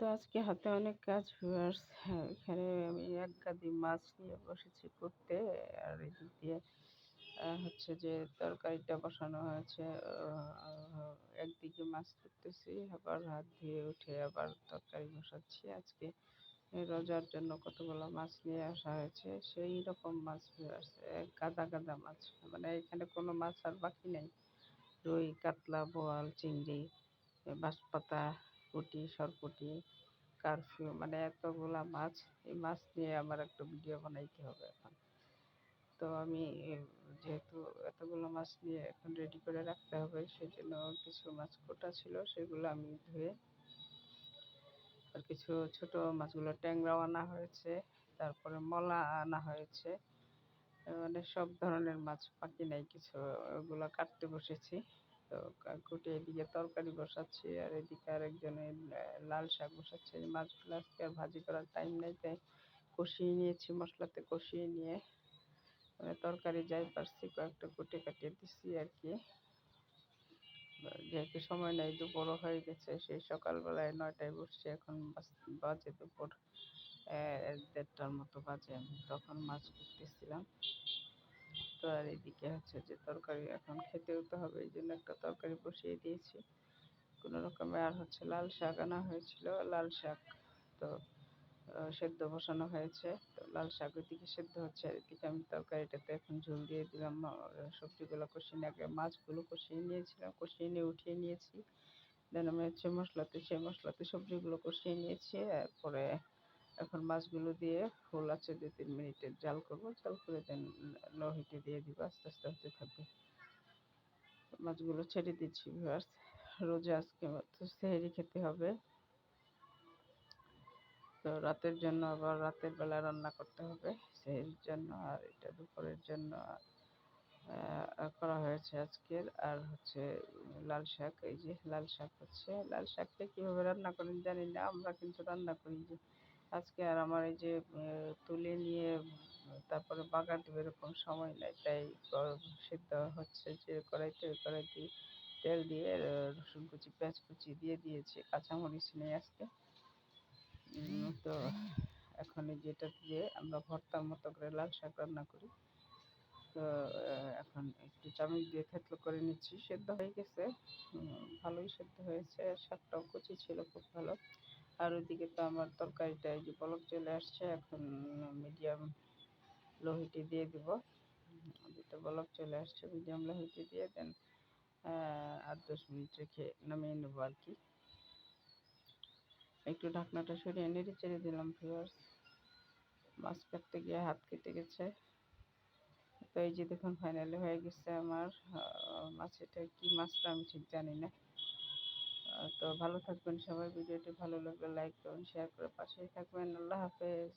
তো আজকে হাতে অনেক কাজ ভিউয়ার্স। হ্যাঁ এখানে আমি এক গাদি মাছ নিয়ে বসেছি করতে আর এদিক দিয়ে হচ্ছে যে তরকারিটা বসানো হয়েছে। একদিকে মাছ করতেছি আবার হাত ধুয়ে উঠে আবার তরকারি বসাচ্ছি। আজকে রোজার জন্য কতগুলো মাছ নিয়ে আসা হয়েছে, সেই রকম মাছ আছে গাদা গাদা মাছ। মানে এখানে কোনো মাছ আর বাকি নেই। রুই, কাতলা, বোয়াল, চিংড়ি বাঁশপাতা পুঁটি সরপুঁটি কারফিউ মানে এতগুলা মাছ, এই মাছ নিয়ে আমার একটা ভিডিও বানাইতে হবে এখন। তো আমি, যেহেতু এতগুলো মাছ নিয়ে এখন রেডি করে রাখতে হবে সেই জন্য কিছু মাছ কোটা ছিল, সেগুলো আমি ধুয়ে আর কিছু ছোট মাছগুলো ট্যাংরাও আনা হয়েছে, তারপরে মলা আনা হয়েছে। মানে সব ধরনের মাছ বাকি নাই, কিছু ওগুলো কাটতে বসেছি। তো কুটে এদিকে তরকারি বসাচ্ছি, আর এদিকে আরেকজনের লাল শাক বসাচ্ছে। মাছগুলো আজকে আর ভাজি করার টাইম নেই, তাই কষিয়ে নিয়েছি, মশলাতে কষিয়ে নিয়ে। মানে তরকারি যাই পারছি, কয়েকটা কুটে কাটিয়ে দিচ্ছি আর কি। যেহেতু সময় নেই দুপুরও হয়ে গেছে, সেই সকালবেলায় নয়টায় বসছি, এখন বাজে দুপুর দেড়টার মতো বাজে আমি, তখন মাছ করতেছিলাম তো আর এদিকে হচ্ছে যে তরকারি এখন খেতেও তো হবে, এই জন্য একটা তরকারি বসিয়ে দিয়েছি। কোনো রকমে আর হচ্ছে লাল শাক আনা হয়েছিল, লাল শাক তো সেদ্ধ বসানো হয়েছে। তো লাল শাক ওইদিকে সেদ্ধ হচ্ছে, আর এদিকে আমি তরকারিটাতে এখন ঝোল দিয়ে দিলাম সবজিগুলো কষিয়ে আগে মাছগুলো কষিয়ে নিয়েছিলাম, কষিয়ে নিয়ে উঠিয়ে নিয়েছি। দেন আমি হচ্ছে মশলাতে, সেই মশলাতে সবজিগুলো কষিয়ে নিয়েছি, এরপরে এখন মাছগুলো দিয়ে ফুল আছে দু তিন মিনিটের জাল করব। জাল করে দেন লো দিয়ে দিব, আস্তে আস্তে হতে থাকবে। মাছগুলো ছেড়ে দিচ্ছি ভিউয়ার্স রোজা আজকে সেহেরি খেতে হবে। তো রাতের জন্য আবার রাতের বেলা রান্না করতে হবে, সেহেরির জন্য আর এটা দুপুরের জন্য করা হয়েছে আজকের। আর হচ্ছে লাল শাক, এই যে লাল শাক হচ্ছে। লাল শাকটা কীভাবে রান্না করেন জানি না, আমরা কিন্তু রান্না করি যে আজকে আর আমার এই যে তুলে নিয়ে, তারপরে বাগার দেবো এরকম সময় নেই, তাই সেদ্ধ হচ্ছে যে কড়াইতে ওই কড়াইতে তেল দিয়ে রসুন কুচি, পেঁয়াজ কুচি দিয়ে দিয়েছি, কাঁচামরিচ নেই আজকে। তো এখন এই যেটা দিয়ে আমরা ভর্তার মতো করে লাল শাক রান্না করি। তো এখন একটু চামচ দিয়ে থেতলো করে নিচ্ছি, সেদ্ধ হয়ে গেছে। ভালোই সেদ্ধ হয়েছে, শাকটাও কুচি ছিল, খুব ভালো। আর ওইদিকে তো আমার তরকারিটা এই যে বলক চলে আসছে, এখন মিডিয়াম লোহিটি দিয়ে দিব। দুটো বলক চলে আসছে, মিডিয়াম লোহিটি দিয়ে, দেন আট দশ মিনিট রেখে নামিয়ে নেব আর কি। একটু ঢাকনাটা সরিয়ে নেড়ে চেড়ে দিলাম ভিউয়ার্স মাছ কাটতে গিয়ে হাত কেটে গেছে। তো এই যে দেখুন ফাইনালি হয়ে গেছে আমার মাছ এটা কি মাছটা আমি ঠিক জানি না। তো ভালো থাকবেন সবাই, ভিডিওটি ভালো লাগলে লাইক করুন শেয়ার করে পাশেই থাকবেন, আল্লাহ হাফেজ।